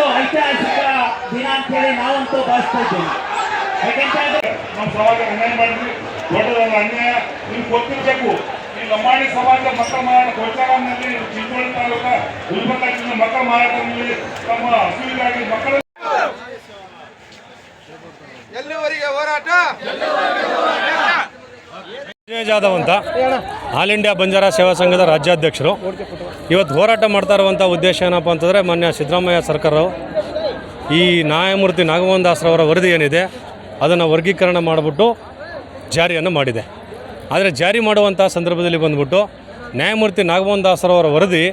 ಒಂದು ಐತಿಹಾಸಿಕ ದಿನ ಅಂತೇಳಿ ನಾವಂತೂ ಭಾವಿಸ್ತಾ ಇದ್ದೀವಿ. ಯಾಕಂತಂದ್ರೆ ನಮ್ಮ ಸಮಾಜ ಅನ್ಯಾಯ ಮಾಡಿದ್ರಿ ದೊಡ್ಡದೊಂದು ಅನ್ಯಾಯ. ನೀವು ಗೊತ್ತಿರಬೇಕು. ಈ ಲಂಬಾಣಿ ಸಮಾಜ ಮತ ಮಾರಾಟ ಗೋಚಾರಾಮ್ನಲ್ಲಿ ಚಿಂಚೋಳಿ ತಾಲೂಕ ಗುಲ್ಬರ್ಗ ಜಿಲ್ಲೆ ಮತ ಮಾರಾಟದಲ್ಲಿ ತಮ್ಮ ಹಸುವಿಗಾಗಿ ಮಕ್ಕಳ ಎಲ್ಲಿವರೆಗೆ ಹೋರಾಟ? ಜಾಧವ್ ಅಂತ. ಆಲ್ ಇಂಡಿಯಾ ಬಂಜಾರ ಸೇವಾ ಸಂಘದ ರಾಜ್ಯಾಧ್ಯಕ್ಷರು. ಇವತ್ತು ಹೋರಾಟ ಮಾಡ್ತಾ ಇರುವಂಥ ಉದ್ದೇಶ ಏನಪ್ಪ ಅಂತಂದರೆ ಮಾನ್ಯ ಸಿದ್ದರಾಮಯ್ಯ ಸರ್ಕಾರವು ಈ ನ್ಯಾಯಮೂರ್ತಿ ನಾಗಮೋಹನ್ ದಾಸ್ರವರ ವರದಿ ಏನಿದೆ, ಅದನ್ನು ವರ್ಗೀಕರಣ ಮಾಡಿಬಿಟ್ಟು ಜಾರಿಯನ್ನು ಮಾಡಿದೆ. ಆದರೆ ಜಾರಿ ಮಾಡುವಂಥ ಸಂದರ್ಭದಲ್ಲಿ ಬಂದ್ಬಿಟ್ಟು ನ್ಯಾಯಮೂರ್ತಿ ನಾಗಮೋಹನ್ ದಾಸ್ರವರ ವರದಿ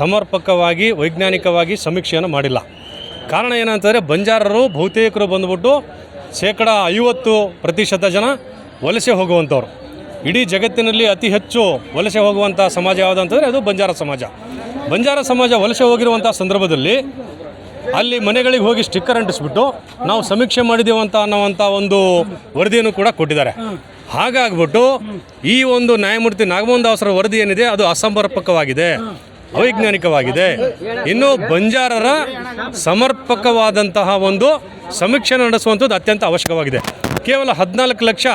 ಸಮರ್ಪಕವಾಗಿ, ವೈಜ್ಞಾನಿಕವಾಗಿ ಸಮೀಕ್ಷೆಯನ್ನು ಮಾಡಿಲ್ಲ. ಕಾರಣ ಏನಂತಂದರೆ ಬಂಜಾರರು, ಬಹುತೇಕರು ಬಂದ್ಬಿಟ್ಟು ಶೇಕಡ ಐವತ್ತು ಪ್ರತಿಶತ ಜನ ವಲಸೆ ಹೋಗುವಂಥವ್ರು ಇಡೀ ಜಗತ್ತಿನಲ್ಲಿ ಅತಿ ಹೆಚ್ಚು ವಲಸೆ ಹೋಗುವಂಥ ಸಮಾಜ ಯಾವುದು ಅಂತಂದರೆ ಅದು ಬಂಜಾರ ಸಮಾಜ. ಬಂಜಾರ ಸಮಾಜ ವಲಸೆ ಹೋಗಿರುವಂಥ ಸಂದರ್ಭದಲ್ಲಿ ಅಲ್ಲಿ ಮನೆಗಳಿಗೆ ಹೋಗಿ ಸ್ಟಿಕ್ಕರ್ ಅಂಟಿಸ್ಬಿಟ್ಟು ನಾವು ಸಮೀಕ್ಷೆ ಮಾಡಿದ್ದೀವಿ ಅಂತ ಅನ್ನೋವಂಥ ಒಂದು ವರದಿಯನ್ನು ಕೂಡ ಕೊಟ್ಟಿದ್ದಾರೆ. ಹಾಗಾಗ್ಬಿಟ್ಟು ಈ ಒಂದು ನ್ಯಾಯಮೂರ್ತಿ ನಾಗಮೋಹನ್ ದಾಸರ ವರದಿ ಏನಿದೆ ಅದು ಅಸಮರ್ಪಕವಾಗಿದೆ, ಅವೈಜ್ಞಾನಿಕವಾಗಿದೆ. ಇನ್ನು ಬಂಜಾರರ ಸಮರ್ಪಕವಾದಂತಹ ಒಂದು ಸಮೀಕ್ಷೆ ನಡೆಸುವಂಥದ್ದು ಅತ್ಯಂತ ಅವಶ್ಯಕವಾಗಿದೆ. ಕೇವಲ ಹದಿನಾಲ್ಕು ಲಕ್ಷ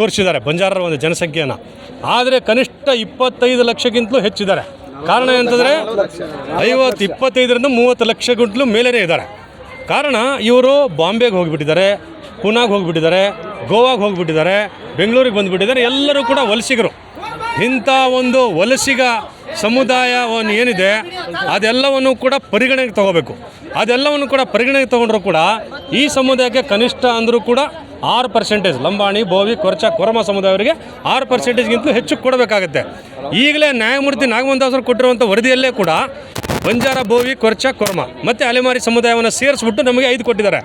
ತೋರಿಸಿದ್ದಾರೆ. ಬಂಜಾರರ ಒಂದು ಜನಸಂಖ್ಯೆಯನ್ನು. ಆದರೆ ಕನಿಷ್ಠ ಇಪ್ಪತ್ತೈದು ಲಕ್ಷಕ್ಕಿಂತಲೂ ಹೆಚ್ಚಿದ್ದಾರೆ. ಕಾರಣ ಏನಂತಂದರೆ ಐವತ್ತು ಇಪ್ಪತ್ತೈದರಿಂದ ಮೂವತ್ತು ಲಕ್ಷಕ್ಕಿಂತಲೂ ಮೇಲೇ ಇದ್ದಾರೆ. ಕಾರಣ ಇವರು ಬಾಂಬೆಗೆ ಹೋಗಿಬಿಟ್ಟಿದ್ದಾರೆ, ಪುನಾಗೆ ಹೋಗಿಬಿಟ್ಟಿದ್ದಾರೆ, ಗೋವಾಗೆ ಹೋಗಿಬಿಟ್ಟಿದ್ದಾರೆ, ಬೆಂಗಳೂರಿಗೆ ಬಂದುಬಿಟ್ಟಿದ್ದಾರೆ. ಎಲ್ಲರೂ ಕೂಡ ವಲಸಿಗರು. ಇಂಥ ಒಂದು ವಲಸಿಗ ಸಮುದಾಯವನ್ನು ಏನಿದೆ, ಅದೆಲ್ಲವನ್ನು ಕೂಡ ಪರಿಗಣನೆಗೆ ತಗೋಬೇಕು. ಅದೆಲ್ಲವನ್ನು ಕೂಡ ಪರಿಗಣನೆಗೆ ತಗೊಂಡ್ರು ಕೂಡ ಈ ಸಮುದಾಯಕ್ಕೆ ಕನಿಷ್ಠ ಅಂದರೂ ಕೂಡ ಆರು ಪರ್ಸೆಂಟೇಜ್ ಲಂಬಾಣಿ, ಬೋವಿ, ಕೊರ್ಚ, ಕೊರಮ ಸಮುದಾಯವರಿಗೆ ಆರು ಪರ್ಸೆಂಟೇಜ್ಗಿಂತಲೂ ಹೆಚ್ಚು ಕೊಡಬೇಕಾಗುತ್ತೆ. ಈಗಲೇ ನ್ಯಾಯಮೂರ್ತಿ ನಾಗಮೋಹನ್ ದಾಸರು ಕೊಟ್ಟಿರುವಂಥ ವರದಿಯಲ್ಲೇ ಕೂಡ ಬಂಜಾರ, ಬೋವಿ, ಕೊರ್ಚ, ಕೊರ್ಮ ಮತ್ತು ಅಲೆಮಾರಿ ಸಮುದಾಯವನ್ನು ಸೇರಿಸ್ಬಿಟ್ಟು ನಮಗೆ ಐದು ಕೊಟ್ಟಿದ್ದಾರೆ.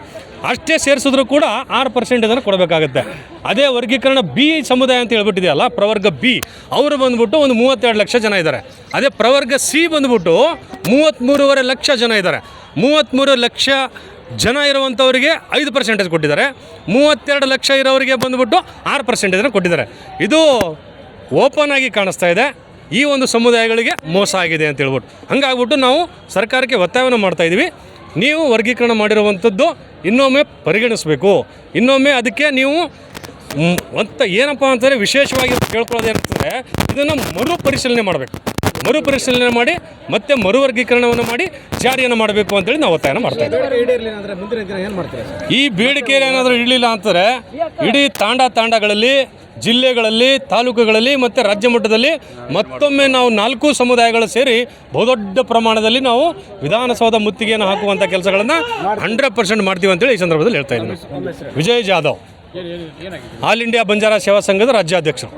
ಅಷ್ಟೇ ಸೇರಿಸಿದ್ರು ಕೂಡ ಆರು ಪರ್ಸೆಂಟೇಜನ್ನು ಕೊಡಬೇಕಾಗುತ್ತೆ. ಅದೇ ವರ್ಗೀಕರಣ ಬಿ ಸಮುದಾಯ ಅಂತ ಹೇಳ್ಬಿಟ್ಟಿದೆಯಲ್ಲ, ಪ್ರವರ್ಗ ಬಿ, ಅವರು ಬಂದ್ಬಿಟ್ಟು ಒಂದು ಮೂವತ್ತೆರಡು ಲಕ್ಷ ಜನ ಇದ್ದಾರೆ. ಅದೇ ಪ್ರವರ್ಗ ಸಿ ಬಂದ್ಬಿಟ್ಟು ಮೂವತ್ತ್ಮೂರುವರೆ ಲಕ್ಷ ಜನ ಇದ್ದಾರೆ. ಮೂವತ್ತ್ಮೂರು ಲಕ್ಷ ಜನ ಇರುವಂಥವರಿಗೆ ಐದು ಪರ್ಸೆಂಟೇಜ್ ಕೊಟ್ಟಿದ್ದಾರೆ. ಮೂವತ್ತೆರಡು ಲಕ್ಷ ಇರೋರಿಗೆ ಬಂದುಬಿಟ್ಟು ಆರು ಪರ್ಸೆಂಟೇಜನ್ನು ಕೊಟ್ಟಿದ್ದಾರೆ. ಇದು ಓಪನ್ ಆಗಿ ಕಾಣಿಸ್ತಾ ಇದೆ. ಈ ಒಂದು ಸಮುದಾಯಗಳಿಗೆ ಮೋಸ ಆಗಿದೆ ಅಂತ ಹೇಳ್ಬಿಟ್ಟು. ಹಂಗಾಗ್ಬಿಟ್ಟು ನಾವು ಸರ್ಕಾರಕ್ಕೆ ಒತ್ತಾಯವನ್ನು ಮಾಡ್ತಾ ಇದ್ದೀವಿ ನೀವು ವರ್ಗೀಕರಣ ಮಾಡಿರುವಂಥದ್ದು ಇನ್ನೊಮ್ಮೆ ಪರಿಗಣಿಸಬೇಕು. ಇನ್ನೊಮ್ಮೆ ಅದಕ್ಕೆ ನೀವು ಅಂತ ಏನಪ್ಪ ಅಂತಂದರೆ ವಿಶೇಷವಾಗಿ ಕೇಳ್ಕೊಳ್ಳೋದು ಏನಿರ್ತದೆ ಇದನ್ನು ಮರು ಪರಿಶೀಲನೆ ಮಾಡಬೇಕು. ಮರು ಪರಿಶೀಲನೆ ಮಾಡಿ ಮತ್ತೆ ಮರುವರ್ಗೀಕರಣವನ್ನು ಮಾಡಿ ಜಾರಿಯನ್ನು ಮಾಡಬೇಕು ಅಂತೇಳಿ ನಾವು ಒತ್ತಾಯನ ಮಾಡ್ತಾ ಇದ್ದೀವಿ. ಈ ಬೇಡಿಕೆಯಲ್ಲಿ ಏನಾದರೂ ಇಡಲಿಲ್ಲ ಅಂತಾರೆ ಇಡೀ ತಾಂಡ ತಾಂಡಗಳಲ್ಲಿ ಜಿಲ್ಲೆಗಳಲ್ಲಿ ತಾಲೂಕುಗಳಲ್ಲಿ ಮತ್ತು ರಾಜ್ಯ ಮಟ್ಟದಲ್ಲಿ ಮತ್ತೊಮ್ಮೆ ನಾವು ನಾಲ್ಕು ಸಮುದಾಯಗಳು ಸೇರಿ ಬಹುದೊಡ್ಡ ಪ್ರಮಾಣದಲ್ಲಿ ನಾವು ವಿಧಾನಸೌಧ ಮುತ್ತಿಗೆಯನ್ನು ಹಾಕುವಂಥ ಕೆಲಸಗಳನ್ನು ಹಂಡ್ರೆಡ್ ಪರ್ಸೆಂಟ್ ಮಾಡ್ತೀವಿ ಅಂತೇಳಿ ಈ ಸಂದರ್ಭದಲ್ಲಿ ಹೇಳ್ತಾ ಇದ್ದೀನಿ. ವಿಜಯ್ ಜಾಧವ್ ಆಲ್ ಇಂಡಿಯಾ ಬಂಜಾರ ಸೇವಾ ಸಂಘದ ರಾಜ್ಯಾಧ್ಯಕ್ಷರು.